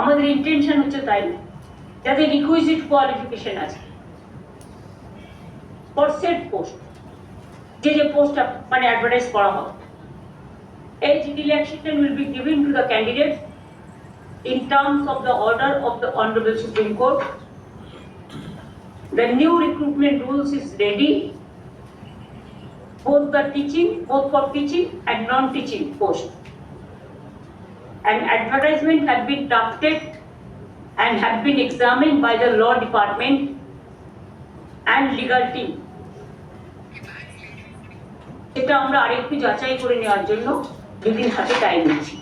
আমাদের ইন্টেনশন হচ্ছে তাই যাতে রিকুইজিট কোয়ালিফিকেশন আছে ফর সেট পোস্ট যে যে পোস্ট মানে অ্যাডভার্টাইজ করা হবে age relaxation will be given to the candidates in terms of the order of the Honorable Supreme Court. The new recruitment rules is ready, both the teaching, both for teaching and non-teaching post. An advertisement have been drafted and have been examined by the law department and legal team. এটা আমরা আরেকটু যাচাই করে নেওয়ার জন্য দুদিন হাতে time নিচ্ছি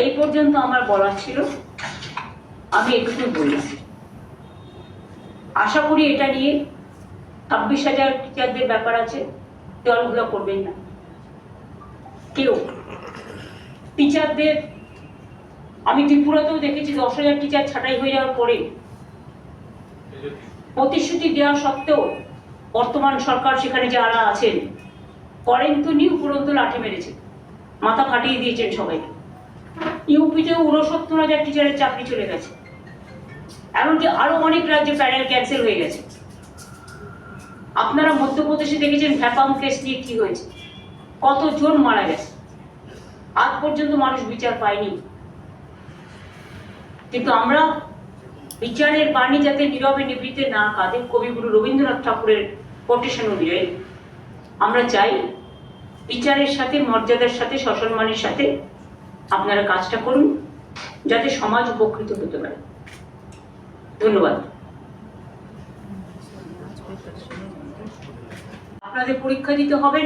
এই পর্যন্ত আমার বলার ছিল। আমি এটুকুই বললাম আশা করি এটা নিয়ে ছাব্বিশ হাজার টিচারদের ব্যাপার আছে। দলগুলো করবেন না। কেউ। টিচারদের আমি ত্রিপুরাতেও দেখেছি দশ হাজার টিচার ছাঁটাই হয়ে যাওয়ার পরে প্রতিশ্রুতি দেওয়া সত্ত্বেও বর্তমান সরকার সেখানে যারা আছেন, করেন তো নিউ উপরন্ত লাঠি মেরেছে। মাথা ফাটিয়ে দিয়েছেন সবাইকে ইউপিতেও উনসত্তর হাজার টিচারের চাকরি চলে গেছে। এমনকি আরও অনেক রাজ্যে প্যানেল ক্যান্সেল হয়ে গেছে। আপনারা মধ্যপ্রদেশে দেখেছেন ভ্যাপাম কেস নিয়ে কি হয়েছে। কতজন মারা গেছে। আজ পর্যন্ত মানুষ বিচার পায়নি। কিন্তু আমরা বিচারের বাণী যাতে নীরবে নিবৃতে না কাঁদে, কবিগুরু রবীন্দ্রনাথ ঠাকুরের কোটেশন অনুযায়ী, আমরা চাই বিচারের সাথে, মর্যাদার সাথে, সসম্মানের সাথে আপনারা কাজটা করুন, যাতে সমাজ উপকৃত হতে পারে। ধন্যবাদ। আপনাদের পরীক্ষা দিতে হবে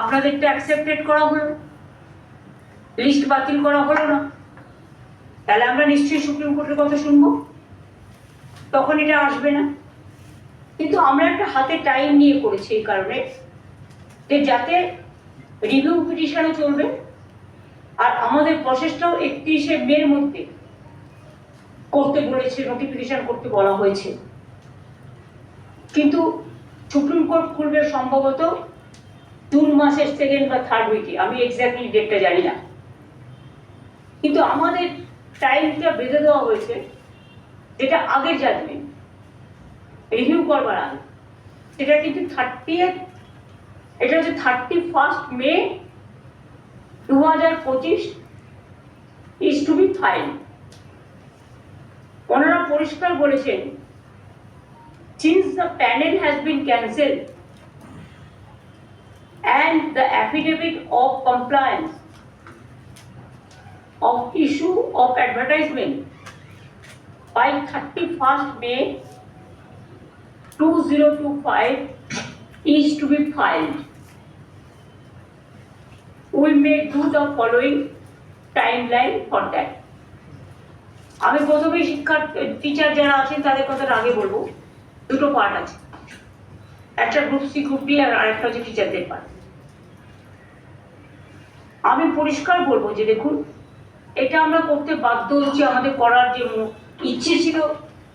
আপনাদেরটা অ্যাকসেপ্টেড করা হলো। লিস্ট বাতিল করা হলো না। তাহলে আমরা নিশ্চয়ই সুপ্রিম কোর্টের কথা শুনব? তখন এটা আসবে না? কিন্তু আমরা একটা হাতে টাইম নিয়ে করেছি এই কারণে যে যাতে রিভিউ পিটিশনও চলবে, আর আমাদের প্রসেসটাও একত্রিশে মের মধ্যে করতে বলেছে নোটিফিকেশন করতে বলা হয়েছে। কিন্তু সুপ্রিম কোর্ট খুলবে সম্ভবত জুন মাসের সেকেন্ড বা থার্ড উইকে আমি এক্স্যাক্টলি ডেটটা জানি না। কিন্তু আমাদের টাইমটা বেঁধে দেওয়া হয়েছে, যেটা আগের জাজমেন্ট রিভিউ করবার আগে। সেটা কিন্তু থার্টি এটা হচ্ছে থার্টি ফার্স্ট মে দু হাজার পঁচিশ ইজ টু বি ফাইল ওনারা পরিষ্কার বলেছেন, since the panel has been cancelled and the affidavit of compliance of issue of advertisement by 31st May 2025 is to be filed. We may do the following timeline for that. আমি প্রথমে শিক্ষার teacher যারা আছেন তাদের কথাটা আগে বলব দুটো পার্ট আছে একটা গ্রুপ সি গ্রুপ ডি আর আরেকটা হচ্ছে টিচারদের পার্ট আমি পরিষ্কার বলব যে দেখুন এটা আমরা করতে বাধ্য হচ্ছি আমাদের করার যে ইচ্ছে ছিল,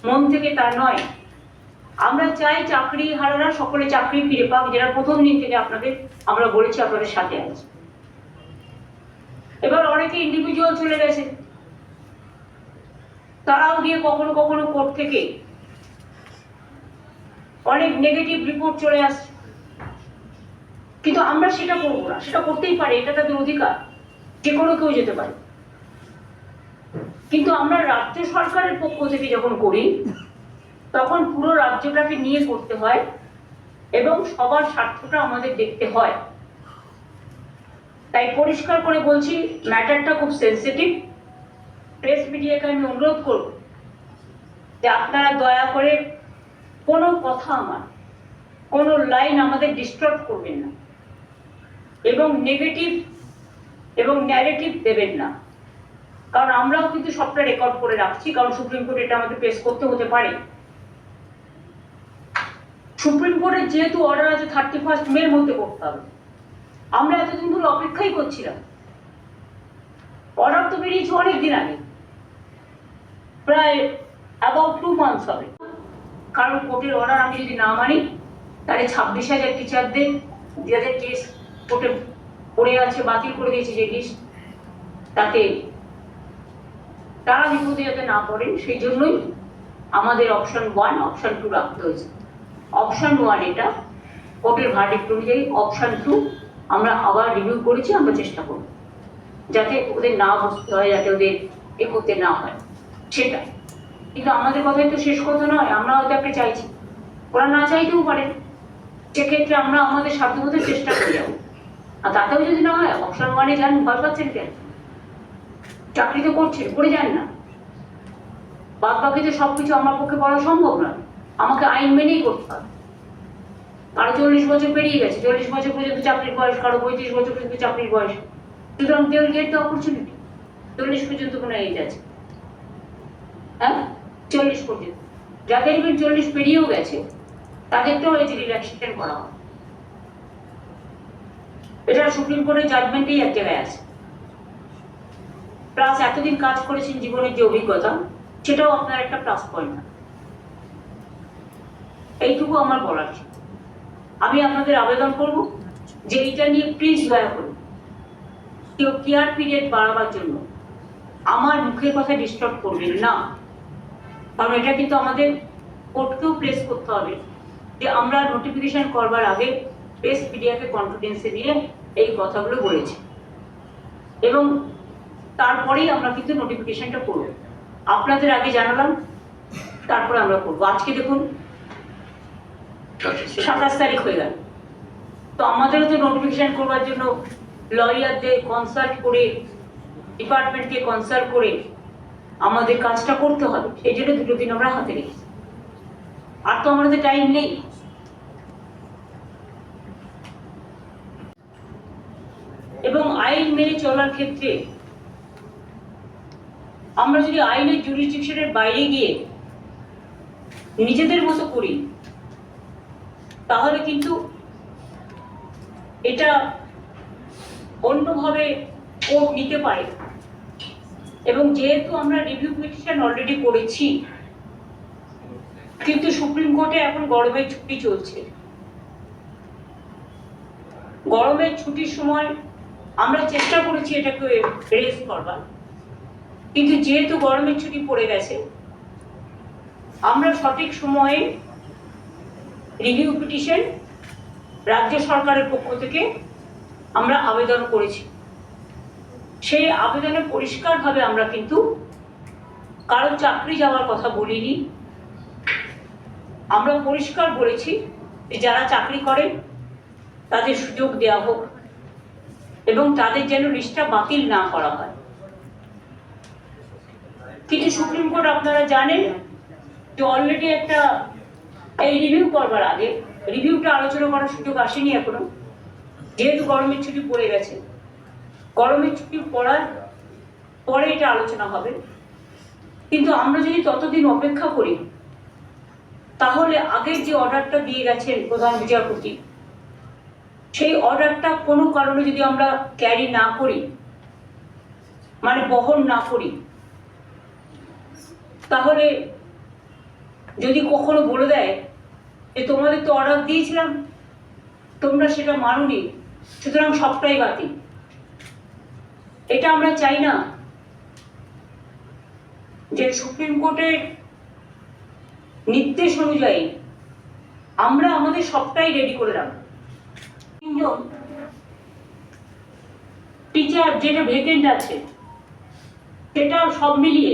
মন থেকে তা নয়। আমরা চাই চাকরি হারারা সকলে চাকরি ফিরে পাক যারা প্রথম দিন থেকে আপনাদের, আমরা বলেছি আপনাদের সাথে আছে। এবার অনেকে ইন্ডিভিজুয়াল চলে গেছে। তারাও গিয়ে কখনো কখনো কোর্ট থেকে অনেক নেগেটিভ রিপোর্ট চলে আসছে। কিন্তু আমরা সেটা করব না, সেটা করতেই পারি এটা তাদের অধিকার। যে কোনো কেউ যেতে পারে। কিন্তু আমরা রাজ্য সরকারের পক্ষ থেকে যখন করি, তখন পুরো রাজ্যটাকে নিয়ে করতে হয় এবং সবার স্বার্থটা আমাদের দেখতে হয়। তাই পরিষ্কার করে বলছি, ম্যাটারটা খুব সেন্সিটিভ প্রেস মিডিয়াকে আমি অনুরোধ করব যে আপনারা দয়া করে কোনো কথা আমার, কোনো লাইন আমাদের ডিস্টার্ব করবেন না এবং নেগেটিভ এবং ন্যারেটিভ দেবেন না। কারণ আমরাও কিন্তু সবটা রেকর্ড করে রাখছি, কারণ সুপ্রিম কোর্ট এটা আমাদের পেশ করতে হতে পারে। সুপ্রিম কোর্টের যেহেতু অর্ডার আছে থার্টি ফার্স্ট মের মধ্যে করতে হবে। আমরা এতদিন ধরে অপেক্ষাই করছিলাম। অর্ডার তো বেরিয়েছে অনেক দিন আগে। প্রায় অ্যাবাউট টু মান্থস হবে। কারণ কোর্টের অর্ডার আমি যদি না মানি, তাহলে ছাব্বিশ হাজার টিচারদের যাদের কেস কোর্টে পড়ে আছে, বাতিল করে দিয়েছে যে লিস্ট তাতে তারা বিপদে যাতে না পড়েন সেই জন্যই আমাদের অপশন ওয়ান অপশন টু রাখতে হয়েছে। অপশন ওয়ান এটা কোর্টের ভার্ডিক্ট অনুযায়ী অপশন টু আমরা আবার রিভিউ করেছি, আমরা চেষ্টা করব, যাতে ওদের না বসতে হয়, যাতে ওদের এ করতে না হয়। সেটা কিন্তু আমাদের কথাই তো শেষ কথা নয়, আমরা হয়তো একটা চাইছি। ওরা না চাইতেও পারেন সেক্ষেত্রে আমরা আমাদের সাধ্যমতো চেষ্টা করে যাব। আর তাতেও যদি না হয় অপশন ওয়ানে যান, ভয় পাচ্ছেন কেন? চাকরি তো করছে করে যান না। বাদ বাকি তো সবকিছু আমার পক্ষে করা সম্ভব না। আমাকে আইন মেনেই করতে হবে। কারও চল্লিশ বছর পেরিয়ে গেছে, চল্লিশ বছর পর্যন্ত চাকরির বয়স কারও পঁয়ত্রিশ বছর পর্যন্ত চাকরির বয়স। সুতরাং দেউল গেট তো অপরচুনিটি চল্লিশ পর্যন্ত কোনো এজ আছে। হ্যাঁ? চল্লিশ পর্যন্ত। যাদের এবার চল্লিশ পেরিয়েও গেছে, তাদেরকেও এই যে রিল্যাক্সেশন করা হয়। এটা সুপ্রিম কোর্টের জাজমেন্টেই এক জায়গায় আছে। প্লাস এতদিন কাজ করেছেন জীবনের যে অভিজ্ঞতা, সেটাও আপনার একটা প্লাস পয়েন্ট এইটুকু আমার বলার ছিল। আমি আপনাদের আবেদন করব যে এইটা নিয়ে প্লিজ দয়া করুন কেউ কেয়ার পিরিয়ড বাড়াবার জন্য আমার মুখের কথা ডিস্টার্ব করবেন না। কারণ এটা কিন্তু আমাদের কোর্টকেও প্লেস করতে হবে যে আমরা নোটিফিকেশন করবার আগে প্রেস মিডিয়াকে কনফিডেন্সে নিয়ে এই কথাগুলো বলেছি। এবং তারপরেই আমরা কিন্তু নোটিফিকেশনটা করব। আপনাদের আগে জানালাম তারপরে আমরা করব। আজকে দেখুন সাতাশ তারিখ হয়ে গেল। তো আমাদেরও তো নোটিফিকেশন করবার জন্য লয়ারদের কনসাল্ট করে ডিপার্টমেন্টকে কনসাল্ট করে আমাদের কাজটা করতে হবে। সেই জন্য দুটো দিন আমরা হাতে রেখেছি। আর তো আমাদের টাইম নেই। এবং আইন মেনে চলার ক্ষেত্রে আমরা যদি আইনের জুরিসডিকশনের বাইরে গিয়ে নিজেদের মতো করি, তাহলে কিন্তু এটা অন্যভাবে কোর্ট নিতে পারে। এবং যেহেতু আমরা রিভিউ পিটিশন অলরেডি করেছি, কিন্তু সুপ্রিম কোর্টে এখন গরমের ছুটি চলছে। গরমের ছুটির সময় আমরা চেষ্টা করেছি এটাকে রেস করবার কিন্তু যেহেতু গরমের ছুটি পড়ে গেছে, আমরা সঠিক সময়ে রিভিউ পিটিশন রাজ্য সরকারের পক্ষ থেকে আমরা আবেদন করেছি। সেই আবেদনে পরিষ্কারভাবে আমরা কিন্তু কারও চাকরি যাওয়ার কথা বলিনি। আমরা পরিষ্কার বলেছি যে যারা চাকরি করে, তাদের সুযোগ দেওয়া হোক এবং তাদের যেন লিস্টটা বাতিল না করা হয়। কিন্তু সুপ্রিম কোর্ট আপনারা জানেন যে অলরেডি একটা, এই রিভিউ করবার আগে রিভিউটা আলোচনা করার সুযোগ আসেনি এখনও। যেহেতু গরমের ছুটি পড়ে গেছে, গরমের ছুটি পড়ার পরে এটা আলোচনা হবে। কিন্তু আমরা যদি ততদিন অপেক্ষা করি, তাহলে আগের যে অর্ডারটা দিয়ে গেছেন প্রধান বিচারপতি, সেই অর্ডারটা কোনো কারণে যদি আমরা ক্যারি না করি মানে বহন না করি তাহলে যদি কখনো বলে দেয় যে তোমাদের তো অর্ডার দিয়েছিলাম, তোমরা সেটা মানোনি, সুতরাং সবটাই বাতিল। এটা আমরা চাই না যে সুপ্রিম কোর্টের নির্দেশ অনুযায়ী আমরা আমাদের সবটাই রেডি করে রাখব তিনজন টিচার যেটা ভেকেন্ট আছে, সেটা সব মিলিয়ে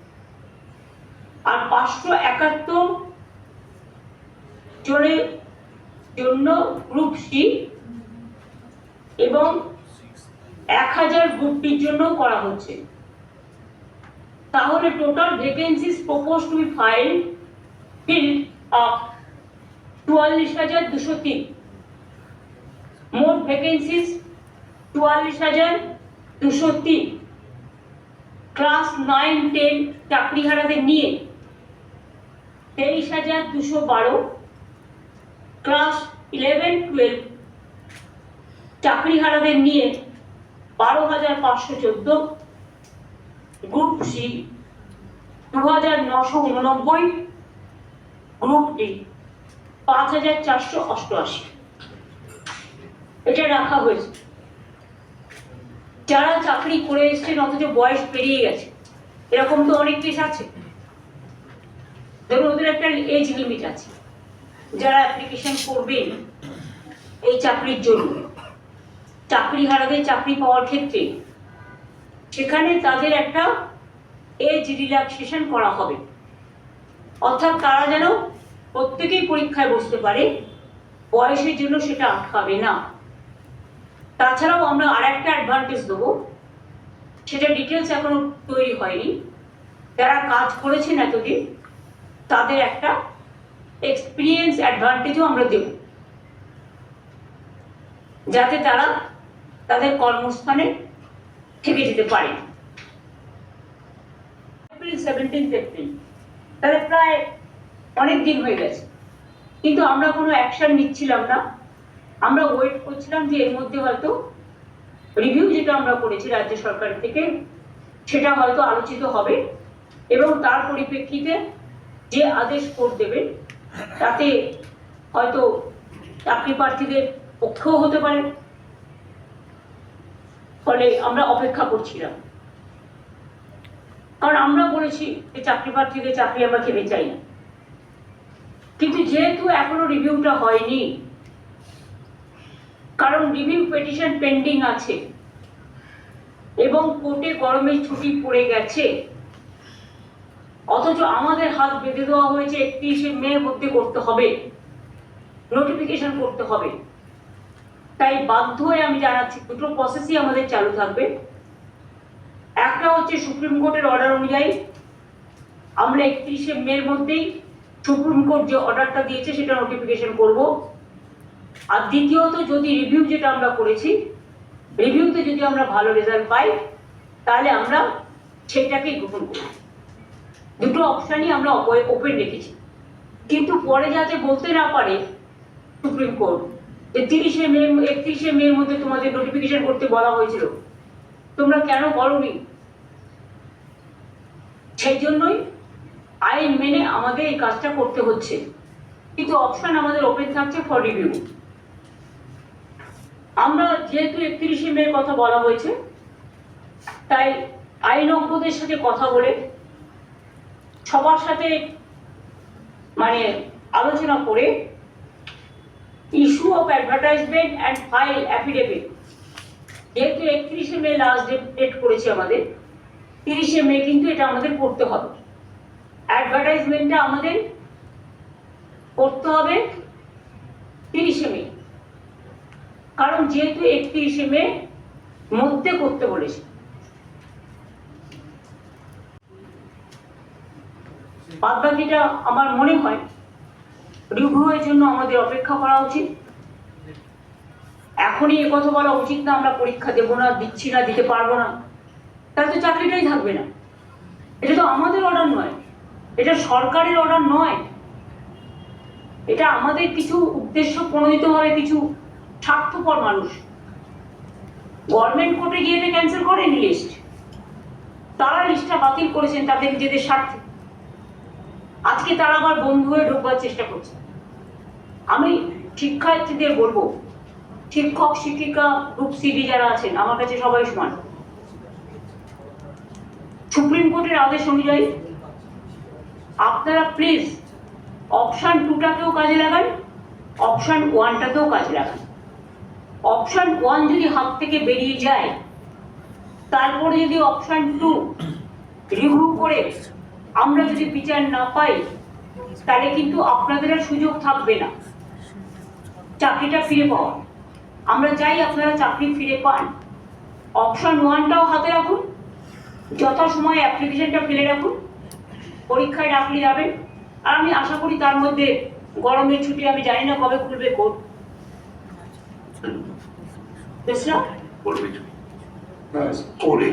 আর পাঁচশো একাত্তর জনের জন্য গ্রুপ সি এবং এক হাজার গ্রুপ ডির জন্য করা হচ্ছে। তাহলে total vacancies propose to be file filled up চুয়াল্লিশ হাজার দুশো তিন। মোট ভ্যাকেন্সিস চুয়াল্লিশ হাজার দুশো তিন। ক্লাস নাইন টেন চাকরিহারাদের নিয়ে তেইশ হাজার দুশো বারো ক্লাস ইলেভেন টুয়েলভ চাকরিহারাদের নিয়ে বারো হাজার পাঁচশো চোদ্দ। গ্রুপ সি দু হাজার নশো উননব্বই। গ্রুপ ডি পাঁচ হাজার চারশো অষ্টআশি। এটা রাখা হয়েছে। যারা চাকরি করে এসছেন, অথচ বয়স পেরিয়ে গেছে, এরকম তো অনেক কেস আছে। ধরুন ওদের একটা এজ লিমিট আছে। যারা অ্যাপ্লিকেশন করবেন এই চাকরির জন্য, চাকরি হারাদের চাকরি পাওয়ার ক্ষেত্রে, সেখানে তাদের একটা এজ রিল্যাক্সেশন করা হবে। অর্থাৎ তারা যেন প্রত্যেকেই পরীক্ষায় বসতে পারে, বয়সের জন্য সেটা আটকাবে না। তাছাড়াও আমরা আর একটা অ্যাডভান্টেজ দেবো, সেটা ডিটেলস এখনও তৈরি হয়নি। যারা কাজ করেছেন এতদিন তাদের একটা এক্সপিরিয়েন্স অ্যাডভান্টেজও আমরা দেব। যাতে তারা তাদের কর্মস্থানে থেকে যেতে পারে। এপ্রিল তাহলে প্রায় অনেক দিন হয়ে গেছে। কিন্তু আমরা কোনো অ্যাকশন নিচ্ছিলাম না। আমরা ওয়েট করছিলাম যে এর মধ্যে হয়তো রিভিউ যেটা আমরা করেছি রাজ্য সরকার থেকে, সেটা হয়তো আলোচিত হবে এবং তার পরিপ্রেক্ষিতে যে আদেশ কোর্ট দেবে তাতে হয়তো চাকরি প্রার্থীদের পক্ষেও হতে পারে। ফলে আমরা অপেক্ষা করছিলাম কারণ আমরা বলেছি যে চাকরি প্রার্থীদের চাকরি আমরা খেতে চাই না। কিন্তু যেহেতু এখনও রিভিউটা হয়নি, কারণ রিভিউ পেটিশন পেন্ডিং আছে এবং কোর্টে গরমের ছুটি পড়ে গেছে অথচ আমাদের হাত বেঁধে দেওয়া হয়েছে একত্রিশে মে মধ্যে করতে হবে। নোটিফিকেশন করতে হবে। তাই বাধ্য হয়ে আমি জানাচ্ছি, দুটো প্রসেসই আমাদের চালু থাকবে। একটা হচ্ছে সুপ্রিম কোর্টের অর্ডার অনুযায়ী। আমরা একত্রিশে মের মধ্যেই সুপ্রিম কোর্ট যে অর্ডারটা দিয়েছে, সেটা নোটিফিকেশন করব। আর দ্বিতীয়ত, যদি রিভিউ যেটা আমরা করেছি রিভিউতে যদি আমরা ভালো রেজাল্ট পাই, তাহলে আমরা সেটাকেই গ্রহণ করি দুটো অপশানই আমরা ওপেন রেখেছি। কিন্তু পরে যাতে বলতে না পারে, সুপ্রিম কোর্ট যে তিরিশে মে, একত্রিশে মের মধ্যে তোমাদের নোটিফিকেশন করতে বলা হয়েছিল। তোমরা কেন করনি? সেই জন্যই আইন মেনে আমাদের এই কাজটা করতে হচ্ছে। কিন্তু অপশন আমাদের ওপেন থাকছে ফর রিভিউ আমরা যেহেতু একত্রিশে মে কথা বলা হয়েছে, তাই আইনজ্ঞদের সাথে কথা বলে সবার সাথে মানে আলোচনা করে issue of advertisement and file affidavit যেহেতু একত্রিশে মে লাস্ট ডেট করেছে আমাদের, তিরিশে মে কিন্তু এটা আমাদের করতে হবে। অ্যাডভার্টাইজমেন্টটা আমাদের করতে হবে তিরিশে মে। কারণ যেহেতু একত্রিশে মে মধ্যে করতে বলেছে। বাদ বাকিটা আমার মনে হয় রিভিউয়ের জন্য আমাদের অপেক্ষা করা উচিত। এখনই এ কথা বলা উচিত না, আমরা পরীক্ষা দেবো না, দিচ্ছি না, দিতে পারব না। তাহলে তো চাকরিটাই থাকবে না। এটা তো আমাদের অর্ডার নয়। এটা সরকারের অর্ডার নয়। এটা আমাদের কিছু উদ্দেশ্য প্রণোদিত হবে কিছু স্বার্থপর মানুষ। গভর্নমেন্ট কোর্টে গিয়ে ক্যান্সেল করেনি লিস্ট তারা লিস্টটা বাতিল করেছেন তাদের নিজেদের স্বার্থে। আজকে তারা আবার বন্ধু হয়ে ঢোকবার চেষ্টা করছে। আমি শিক্ষার্থীদের বলব, শিক্ষক, শিক্ষিকা গ্রুপ সিডি যারা আছেন, আমার কাছে সবাই সমান। সুপ্রিম কোর্টের আদেশ অনুযায়ী আপনারা প্লিজ অপশন টুটাকেও কাজে লাগান অপশন ওয়ানটাকেও কাজে লাগান। অপশন ওয়ান যদি হাত থেকে বেরিয়ে যায়, তারপরে যদি অপশন টু রিভিউ করে আমরা যদি বিচার না পাই তাহলে কিন্তু আপনাদের আর সুযোগ থাকবে না। চাকরিটা ফিরে পাওয়া। আমরা চাই আপনারা চাকরি ফিরে পান। অপশন ওয়ানটাও হাতে রাখুন। যথাসময়ে অ্যাপ্লিকেশনটা ফেলে রাখুন। পরীক্ষায় ডাকলে যাবেন। আর আমি আশা করি তার মধ্যে গরমের ছুটি আমি জানি না কবে খুলবে কোর্ট।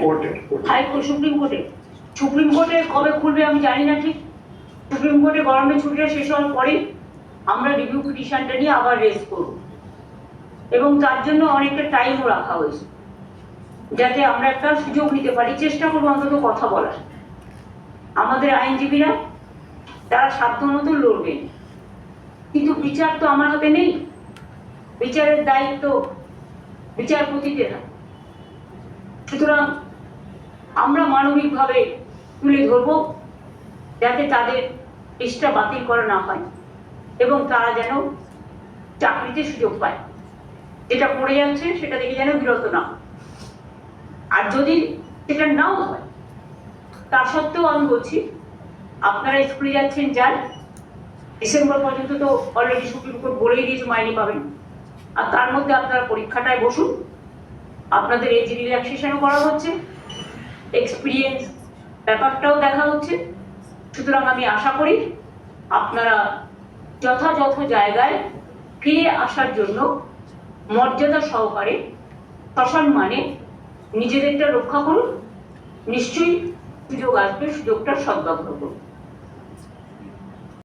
কোর্টে। হাইকোর্ট সুপ্রিম কোর্টে। সুপ্রিম কোর্টে কবে খুলবে আমি জানি না ঠিক। সুপ্রিম কোর্টে গরমের ছুটিটা শেষ হওয়ার পরে আমরা রিভিউ পিটিশনটা নিয়ে আবার রেজ করব। এবং তার জন্য অনেকটা টাইমও রাখা হয়েছে। যাতে আমরা একটা সুযোগ নিতে পারি, চেষ্টা করব অন্তত কথা বলার। আমাদের আইনজীবীরা, তারা সাধ্য মতো লড়বেন কিন্তু বিচার তো আমার হাতে নেই। বিচারের দায়িত্ব বিচারপতিদের। সুতরাং আমরা মানবিকভাবে তুলে ধরবো যাতে তাদের চেষ্টা বাতিল করা না হয় এবং তারা যেন চাকরিতে সুযোগ পায়। যেটা পড়ে যাচ্ছে সেটা দেখে যেন বিরত না আর যদি সেটা নাও হয়, তা সত্ত্বেও আমি বলছি, আপনারা স্কুলে যাচ্ছেন, যান। ডিসেম্বর পর্যন্ত তো অলরেডি সুপ্রিম কোর্ট বলেই দিয়েছে, মাইনে পাবেন। আর তার মধ্যে আপনারা পরীক্ষাটায় বসুন। আপনাদের এজ রিল্যাক্সেশনও করা হচ্ছে এক্সপিরিয়েন্স ব্যাপারটাও দেখা হচ্ছে। সুতরাং আমি আশা করি আপনারা যথাযথ জায়গায় ফিরে আসার জন্য মর্যাদা সহকারে সসম্মানে নিজেদেরটা রক্ষা করুন, নিশ্চয়ই সুযোগ আসবে, সুযোগটা সদ্ব্যবহার করুন।